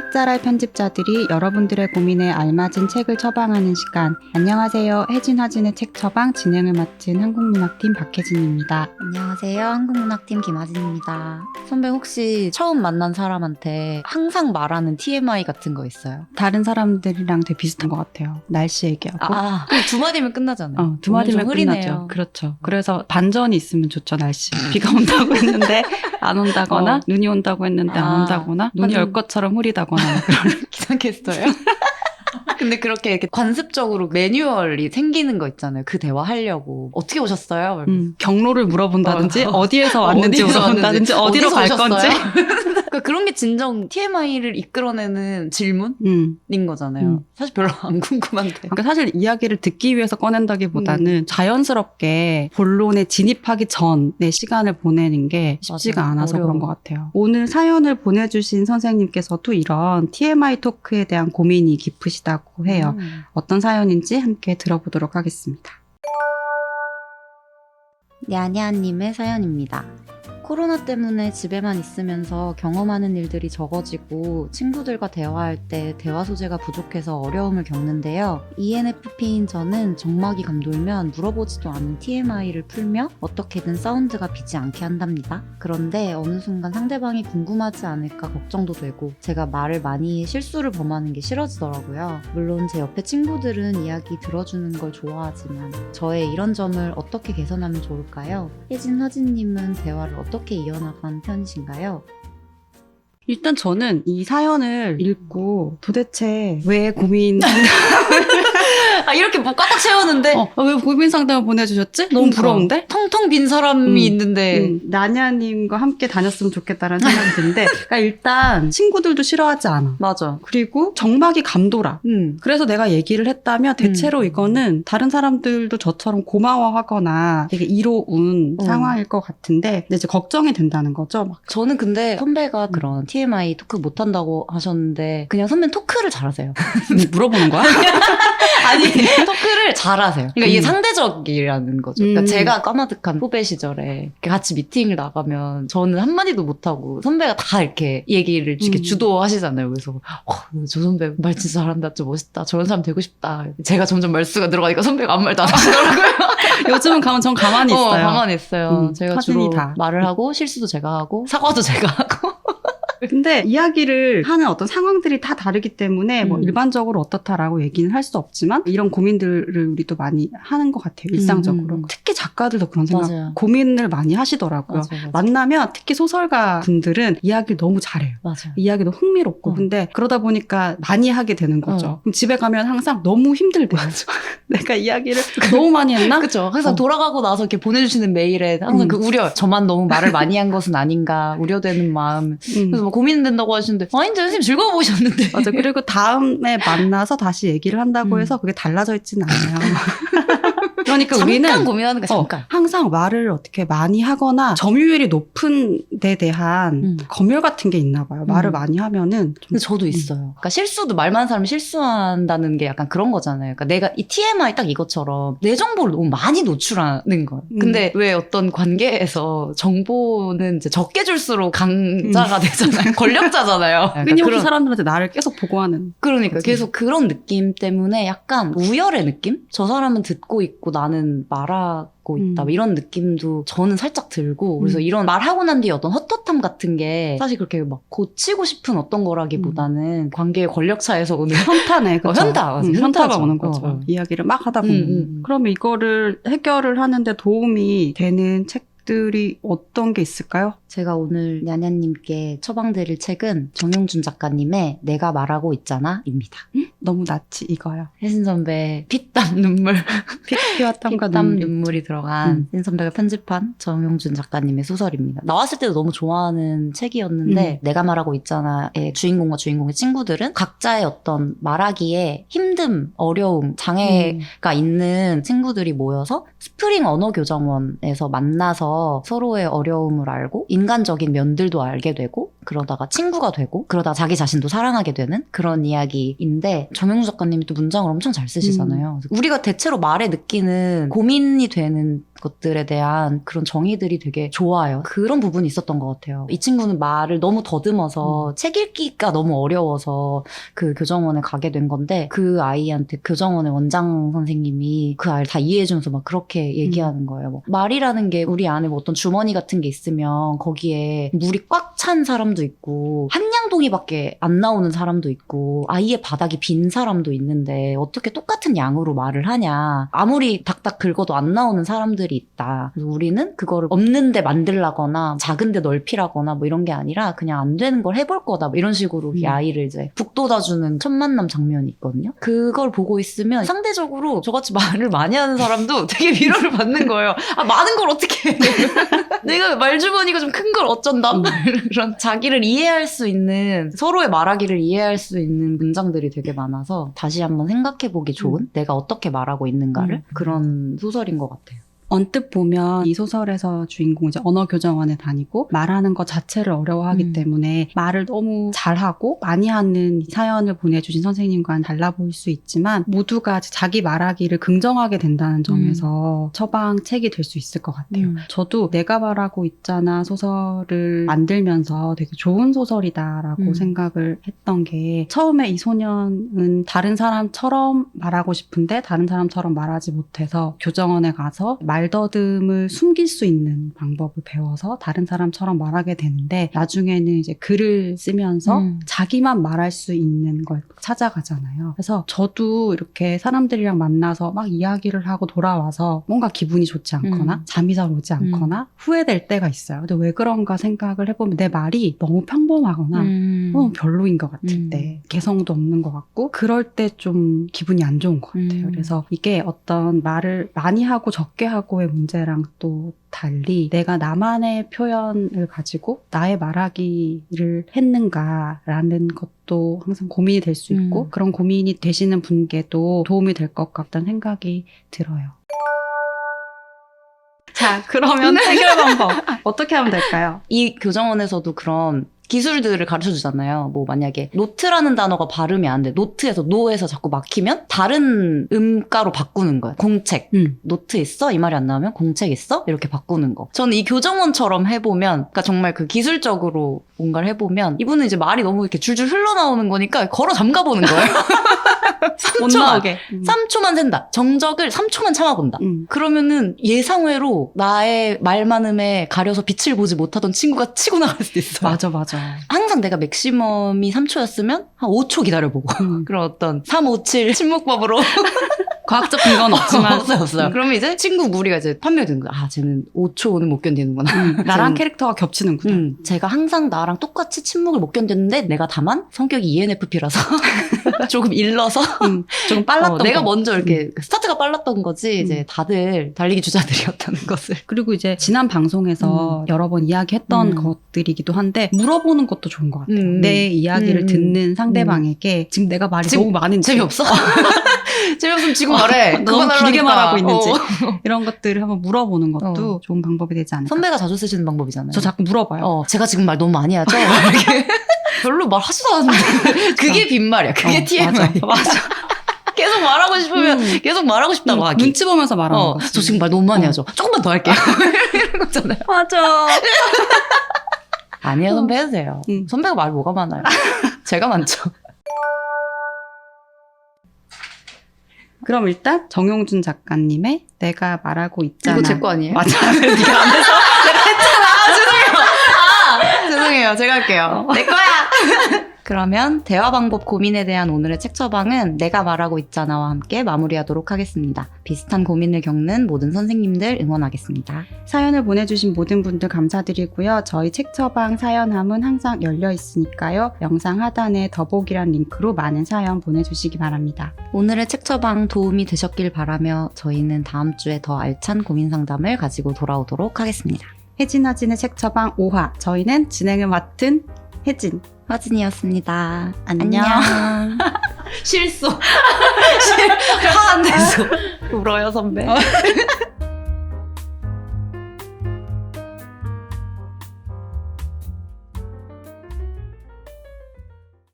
책자랄 편집자들이 여러분들의 고민에 알맞은 책을 처방하는 시간. 안녕하세요. 혜진 화진의 책 처방 진행을 맡은 한국문학팀 박혜진입니다. 안녕하세요. 한국문학팀 김하진입니다. 선배 혹시 처음 만난 사람한테 항상 말하는 TMI 같은 거 있어요? 다른 사람들이랑 되게 비슷한 것 같아요. 날씨 얘기하고. 아, 그두 마디면 끝나잖아요. 어, 두 마디면. 끝나죠. 그렇죠. 그래서 반전이 있으면 좋죠, 날씨. 비가 온다고 했는데 안 온다거나, 어. 눈이 온다고 했는데 안 아, 온다거나, 눈이 올 것처럼 흐리다 거나. 뭐 그런. 기상캐스터예요? 근데 그렇게 이렇게 관습적으로 매뉴얼이 생기는 거 있잖아요. 그 대화 하려고. 어떻게 오셨어요? 음, 경로를 물어본다든지, 어. 어, 디에서 왔는지 어디서 물어본다든지, 어디로 갈 건지. 오셨어요? 그러니까 그런 게 진정 TMI를 이끌어내는 질문인 음. 거잖아요. 음. 사실 별로 안 궁금한데. 그러니까 사실 이야기를 듣기 위해서 꺼낸다기보다는 음. 자연스럽게 본론에 진입하기 전에 시간을 보내는 게 쉽지가 맞아요. 않아서 어려워. 그런 것 같아요. 오늘 사연을 보내주신 선생님께서도 이런 TMI 토크에 대한 고민이 깊으시다고 해요. 음. 어떤 사연인지 함께 들어보도록 하겠습니다. 냐냐님의 사연입니다. 코로나 때문에 집에만 있으면서 경험하는 일들이 적어지고 친구들과 대화할 때 대화 소재가 부족해서 어려움을 겪는데요. ENFP인 저는 정막이 감돌면 물어보지도 않은 TMI를 풀며 어떻게든 사운드가 비지 않게 한답니다. 그런데 어느 순간 상대방이 궁금하지 않을까 걱정도 되고 제가 말을 많이 실수를 범하는 게 싫어지더라고요. 물론 제 옆에 친구들은 이야기 들어주는 걸 좋아하지만 저의 이런 점을 어떻게 개선하면 좋을까요? 혜진, 하진님은 대화를 어떻게 이어나가는 편이신가요? 일단 저는 이 사연을 읽고 도대체 왜 고민 아 이렇게 뭐 꽉꽉 채웠는데 어, 왜 고민 상담을 보내주셨지? 너무 그러니까. 부러운데? 텅텅 빈 사람이 음. 있는데 음, 나냐님과 함께 다녔으면 좋겠다라는 생각이 드는데, 그러니까 일단 친구들도 싫어하지 않아. 맞아. 그리고 정막이 감돌아. 음. 그래서 내가 얘기를 했다면 대체로 이거는 다른 사람들도 저처럼 고마워하거나 되게 이로운 어. 상황일 것 같은데 근데 이제 걱정이 된다는 거죠. 막 저는 근데 선배가 그런 TMI 토크 못한다고 하셨는데 그냥 선배는 토크를 잘하세요. 물어보는 거야? 아니 토크를 잘하세요. 그러니까 이게 음. 상대적이라는 거죠. 그러니까 음. 제가 까마득한 후배 시절에 이렇게 같이 미팅을 나가면 저는 한 마디도 못하고 선배가 다 이렇게 얘기를 이렇게 음. 주도하시잖아요. 그래서 어, 저 선배 말 진짜 잘한다, 좀 멋있다, 저런 사람 되고 싶다. 제가 점점 말수가 늘어가니까 선배가 아무 말도 안 하시더라고요. 요즘은 가면 전 가만히 어, 있어요. 가만히 있어요. 음, 제가 주로 다. 말을 하고 실수도 제가 하고 사과도 제가 하고. 근데 이야기를 하는 어떤 상황들이 다 다르기 때문에 뭐 음. 일반적으로 어떻다라고 얘기는 할 수 없지만 이런 고민들을 우리 도 많이 하는 것 같아요. 일상적으로. 음, 음. 특히 작가들도 그런 생각, 맞아요. 고민을 많이 하시더라고요. 맞아요, 맞아요. 만나면 특히 소설가 분들은 이야기를 너무 잘해요. 맞아요. 이야기도 흥미롭고 어. 근데 그러다 보니까 많이 하게 되는 거죠. 어. 그럼 집에 가면 항상 너무 힘들대요. 내가 이야기를 너무 많이 했나? 그쵸. 항상 어. 돌아가고 나서 이렇게 보내주시는 메일에 항상 음. 그 우려, 저만 너무 말을 많이 한 것은 아닌가, 우려되는 마음. 음. 그래서 뭐 고민된다고 하시는데, 아닌데, 선생님 즐거워 보셨는데. 맞아. 그리고 다음에 만나서 다시 얘기를 한다고 음. 해서 그게 달라져 있지는 않아요. 그러니까 잠깐 우리는 고민하는 거야, 어, 잠깐. 항상 말을 어떻게 많이 하거나 점유율이 높은 데 대한 음. 검열 같은 게 있나 봐요. 말을 음. 많이 하면은 좀 근데 저도 있어요. 그러니까 실수도 말 많은 사람이 실수한다는 게 약간 그런 거잖아요. 그러니까 내가 이 TMI 딱 이것처럼 내 정보를 너무 많이 노출하는 거예요. 음. 근데 왜 어떤 관계에서 정보는 이제 적게 줄수록 강자가 되잖아요. 권력자잖아요. 그러니까 끊임없이 그런- 사람들한테 나를 계속 보고하는 그러니까. 계속 그런 느낌 때문에 약간 우열의 느낌? 저 사람은 듣고 있고 나는 말하고 있다. 음. 뭐 이런 느낌도 저는 살짝 들고 그래서 음. 이런 말하고 난 뒤에 어떤 헛헛함 같은 게 사실 그렇게 막 고치고 싶은 어떤 거라기보다는 관계의 권력 차에서 오는 현타네. 그쵸? 어, 현타, 맞아. 음, 현타가. 오는 거죠. 어, 어. 이야기를 막 하다 보면. 음, 음, 음. 그러면 이거를 해결을 하는데 도움이 되는 책 들이 어떤 게 있을까요? 제가 오늘 냐냐님께 처방드릴 책은 정용준 작가님의 내가 말하고 있잖아입니다. 너무 낯이 이거요. 혜신 선배 피땀 눈물 피와 땀과 피땀 눈물. 눈물이 들어간 음. 신 선배가 편집한 정용준 작가님의 소설입니다. 나왔을 때도 너무 좋아하는 책이었는데 음. 내가 말하고 있잖아의 주인공과 주인공의 친구들은 각자의 어떤 말하기에 힘듦, 어려움, 장애가 음. 있는 친구들이 모여서 스프링 언어 교정원에서 만나서 서로의 어려움을 알고 인간적인 면들도 알게 되고 그러다가 친구가 되고 그러다가 자기 자신도 사랑하게 되는 그런 이야기인데 정영주 작가님이 또 문장을 엄청 잘 쓰시잖아요. 그래서 우리가 대체로 말에 느끼는 고민이 되는 것들에 대한 그런 정의들이 되게 좋아요. 그런 부분이 있었던 것 같아요. 이 친구는 말을 너무 더듬어서 책 읽기가 너무 어려워서 그 교정원에 가게 된 건데 그 아이한테 교정원의 원장 선생님이 그 아이를 다 이해해주면서 막 그렇게 얘기하는 거예요. 뭐 말이라는 게 우리 안에 뭐 어떤 주머니 같은 게 있으면 거기에 물이 꽉 찬 사람도 있고 한 양동이밖에 안 나오는 사람도 있고 아예 바닥이 빈 사람도 있는데 어떻게 똑같은 양으로 말을 하냐 아무리 닥닥 긁어도 안 나오는 사람들이 있다. 그래서 우리는 그거를 없는데 만들라거나 작은데 넓히라거나 뭐 이런 게 아니라 그냥 안 되는 걸 해볼 거다 뭐 이런 식으로 이 음. 아이를 이제 북돋아주는 첫 만남 장면이 있거든요. 그걸 보고 있으면 상대적으로 저같이 말을 많이 하는 사람도 되게 위로를 받는 거예요. 아 많은 걸 어떻게 해. 내가 말주머니가 좀 큰 걸 어쩐다 음. 그런 자기를 이해할 수 있는 서로의 말하기를 이해할 수 있는 문장들이 되게 많아서 다시 한번 생각해보기 좋은 내가 어떻게 말하고 있는가를 음. 그런 소설인 것 같아요. 언뜻 보면 이 소설에서 주인공 이제 언어 교정원에 다니고 말하는 것 자체를 어려워하기 음. 때문에 말을 너무 잘하고 많이 하는 이 사연을 보내주신 선생님과는 달라 보일 수 있지만 모두가 자기 말하기를 긍정하게 된다는 점에서 처방 책이 될 수 있을 것 같아요. 음. 저도 내가 말하고 있잖아 소설을 만들면서 되게 좋은 소설이다라고 음. 생각을 했던 게 처음에 이 소년은 다른 사람처럼 말하고 싶은데 다른 사람처럼 말하지 못해서 교정원에 가서 말 더듬을 숨길 수 있는 방법을 배워서 다른 사람처럼 말하게 되는데 나중에는 이제 글을 쓰면서 음. 자기만 말할 수 있는 걸 찾아가잖아요. 그래서 저도 이렇게 사람들이랑 만나서 막 이야기를 하고 돌아와서 뭔가 기분이 좋지 않거나 음. 잠이 잘 오지 않거나 후회될 때가 있어요. 근데 왜 그런가 생각을 해보면 내 말이 너무 평범하거나 음. 너무 별로인 것 같을 음. 때 개성도 없는 것 같고 그럴 때 좀 기분이 안 좋은 것 같아요. 음. 그래서 이게 어떤 말을 많이 하고 적게 하고 의 문제랑 또 달리 내가 나만의 표현을 가지고 나의 말하기를 했는가라는 것도 항상 고민이 될 수 있고 음. 그런 고민이 되시는 분께도 도움이 될 것 같다는 생각이 들어요. 자, 그러면 해결 방법 어떻게 하면 될까요? 이 교정원에서도 그런 기술들을 가르쳐 주잖아요. 뭐 만약에 노트라는 단어가 발음이 안 돼. 노트에서 노에서 자꾸 막히면 다른 음가로 바꾸는 거예요. 공책. 음. 노트 있어? 이 말이 안 나오면 공책 있어? 이렇게 바꾸는 거. 저는 이 교정원처럼 해보면, 그러니까 정말 그 기술적으로 뭔가를 해보면, 이분은 이제 말이 너무 이렇게 줄줄 흘러나오는 거니까 걸어 잠가보는 거예요. 못 3초만. 나오게. 음. 3초만 센다. 정적을 3초만 참아본다. 음. 그러면은 예상외로 나의 말 많음에 가려서 빛을 보지 못하던 친구가 치고 나갈 수도 있어요. 맞아, 맞아. 항상 내가 맥시멈이 3초였으면 한 5초 기다려보고 음. 그런 어떤 3, 5, 7 침묵법으로 과학적 근거는 없지만 없어요 없어요 음. 그러면 이제 친구 무리가 이제 판명이 되는 거야 아 쟤는 5초는 못 견디는구나 음, 나랑 캐릭터가 겹치는구나. 음, 제가 항상 나랑 똑같이 침묵을 못 견뎠는데 내가 다만 성격이 ENFP라서 조금 일러서 음, 조금 빨랐던 어, 내가 거. 음. 먼저 이렇게 스타트가 빨랐던 거지 이제 다들 달리기 주자들이었다는 것을 그리고 이제 지난 방송에서 여러 번 이야기했던 음. 것들이기도 한데 물어보는 것도 좋은 것 같아요. 음. 내 이야기를 음. 듣는 상대방에게 지금 내가 말이 지금 너무 많은지 재미없어? 재미없으면 지금 말해 너무. 길게 말하고 있는지 어. 이런 것들을 한번 물어보는 것도 좋은 방법이 되지 않을까. 선배가 자주 쓰시는 방법이잖아요 저 자꾸 물어봐요. 어, 제가 지금 말 너무 많이 하죠? 별로 말 하지도 않았는데. 그게 빈말이야. 그게 어, TMI. 맞아, 맞아. 계속 말하고 싶으면 음. 계속 말하고 싶다고 음, 하기. 눈치 보면서 말하는 어, 거지. 저 지금 말 너무 많이 어. 하죠. 조금만 더 할게요. 이런 거잖아요. 맞아. 아니에요, 선배 해도 돼요. 음. 선배가 말 뭐가 많아요. 제가 많죠. 그럼 일단 정용준 작가님의 내가 말하고 있잖아. 이거 제 거 아니에요? 맞아. 네가 안 돼서 아, 죄송해요. 제가 할게요. 내 거야! 그러면 대화 방법 고민에 대한 오늘의 책 처방은 내가 말하고 있잖아와 함께 마무리하도록 하겠습니다. 비슷한 고민을 겪는 모든 선생님들 응원하겠습니다. 사연을 보내주신 모든 분들 감사드리고요. 저희 책 처방 사연함은 항상 열려 있으니까요. 영상 하단에 더보기란 링크로 많은 사연 보내주시기 바랍니다. 오늘의 책 처방 도움이 되셨길 바라며 저희는 다음 주에 더 알찬 고민 상담을 가지고 돌아오도록 하겠습니다. 혜진아진의 책 처방 5화. 저희는 진행을 맡은 혜진. 화진이었습니다. 안녕. 안녕. 실수. 실, 화안 내서. 울어요, 선배.